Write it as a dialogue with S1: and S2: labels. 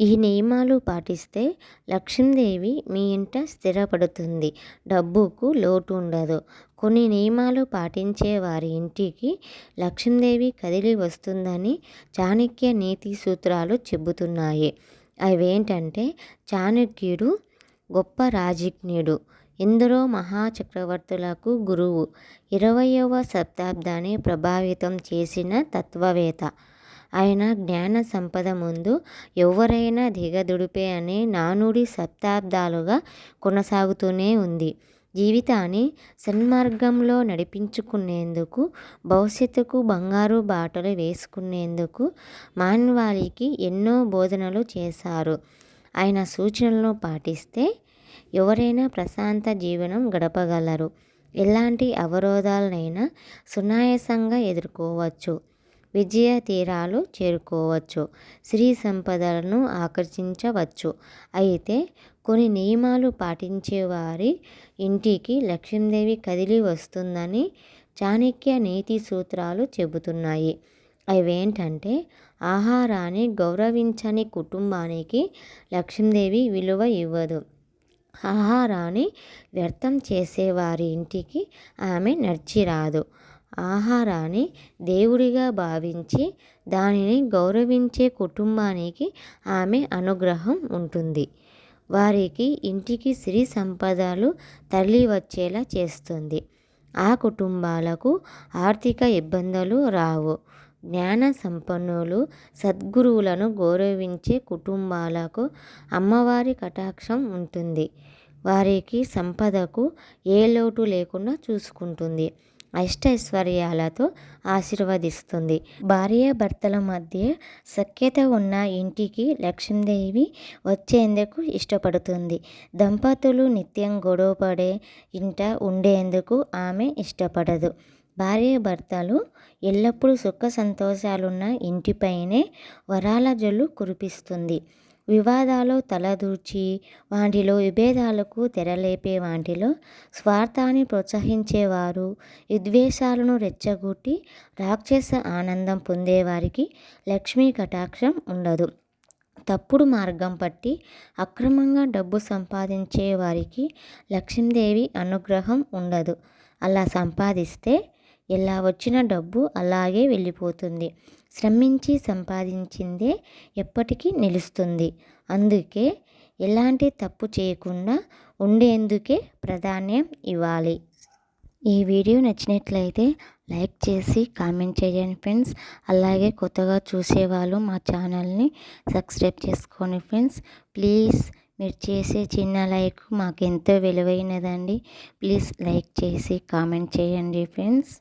S1: ఈ నియమాలు పాటిస్తే లక్ష్మీదేవి మీ ఇంట స్థిరపడుతుంది. డబ్బుకు లోటు ఉండదు. కొన్ని నియమాలు పాటించే వారి ఇంటికి లక్ష్మీదేవి కదిలి వస్తుందని చాణక్య నీతి సూత్రాలు చెబుతున్నాయి. అవేంటంటే చాణక్యుడు గొప్ప రాజజ్ఞుడు. ఎందరో మహాచక్రవర్తులకు గురువు. ఇరవయవ శతాబ్దాన్ని ప్రభావితం చేసిన తత్వవేత్త. ఆయన జ్ఞాన సంపద ముందు ఎవరైనా దిగదుడిపే అనే నానుడి శతాబ్దాలుగా కొనసాగుతూనే ఉంది. జీవితాన్ని సన్మార్గంలో నడిపించుకునేందుకు భవిష్యత్తుకు బంగారు బాటలు వేసుకునేందుకు మానవాళికి ఎన్నో బోధనలు చేశారు. ఆయన సూచనలను పాటిస్తే ఎవరైనా ప్రశాంత జీవనం గడపగలరు. ఎలాంటి అవరోధాలనైనా సునాయాసంగా ఎదుర్కోవచ్చు. విజయ తీరాలు చేరుకోవచ్చు. స్త్రీ సంపదలను ఆకర్షించవచ్చు. అయితే కొన్ని నియమాలు పాటించే వారి ఇంటికి లక్ష్మీదేవి కదిలి వస్తుందని చాణక్య నీతి సూత్రాలు చెబుతున్నాయి. అవేంటంటే ఆహారాన్ని గౌరవించని కుటుంబానికి లక్ష్మీదేవి విలువ ఇవ్వదు. ఆహారాన్ని వ్యర్థం చేసేవారి ఇంటికి ఆమె నడిచిరాదు. ఆహారాన్ని దేవుడిగా భావించి దానిని గౌరవించే కుటుంబానికి ఆమె అనుగ్రహం ఉంటుంది. వారికి ఇంటికి సిరి సంపదలు తరలి వచ్చేలా చేస్తుంది. ఆ కుటుంబాలకు ఆర్థిక ఇబ్బందులు రావు. జ్ఞాన సంపన్నులు సద్గురువులను గౌరవించే కుటుంబాలకు అమ్మవారి కటాక్షం ఉంటుంది. వారికి సంపదకు ఏ లోటు లేకుండా చూసుకుంటుంది. అష్టైశ్వర్యాలతో ఆశీర్వదిస్తుంది. భార్యాభర్తల మధ్య సఖ్యత ఉన్న ఇంటికి లక్ష్మీదేవి వచ్చేందుకు ఇష్టపడుతుంది. దంపతులు నిత్యం గొడవపడే ఇంట ఉండేందుకు ఆమె ఇష్టపడదు. భార్యాభర్తలు ఎల్లప్పుడూ సుఖ సంతోషాలున్న ఇంటిపైనే వరాల జల్లు కురిపిస్తుంది. వివాదాలు తలదూర్చి వాటిలో విభేదాలకు తెరలేపే వాటిలో స్వార్థాన్ని ప్రోత్సహించేవారు విద్వేషాలను రెచ్చగొట్టి రాక్షస ఆనందం పొందేవారికి లక్ష్మీ కటాక్షం ఉండదు. తప్పుడు మార్గం పట్టి అక్రమంగా డబ్బు సంపాదించే వారికి లక్ష్మీదేవి అనుగ్రహం ఉండదు. అలా సంపాదిస్తే ఎలా వచ్చిన డబ్బు అలాగే వెళ్ళిపోతుంది. శ్రమించి సంపాదించిందే ఎప్పటికీ నిలుస్తుంది. అందుకే ఎలాంటి తప్పు చేయకుండా ఉండేందుకే ప్రాధాన్యం ఇవ్వాలి. ఈ వీడియో నచ్చినట్లయితే లైక్ చేసి కామెంట్ చేయండి ఫ్రెండ్స్. అలాగే కొత్తగా చూసేవాళ్ళు మా ఛానల్ని సబ్స్క్రైబ్ చేసుకోండి ఫ్రెండ్స్. ప్లీజ్ మీరు చేసే చిన్న లైక్ మాకు ఎంతో విలువైనదండి. ప్లీజ్ లైక్ చేసి కామెంట్ చేయండి ఫ్రెండ్స్.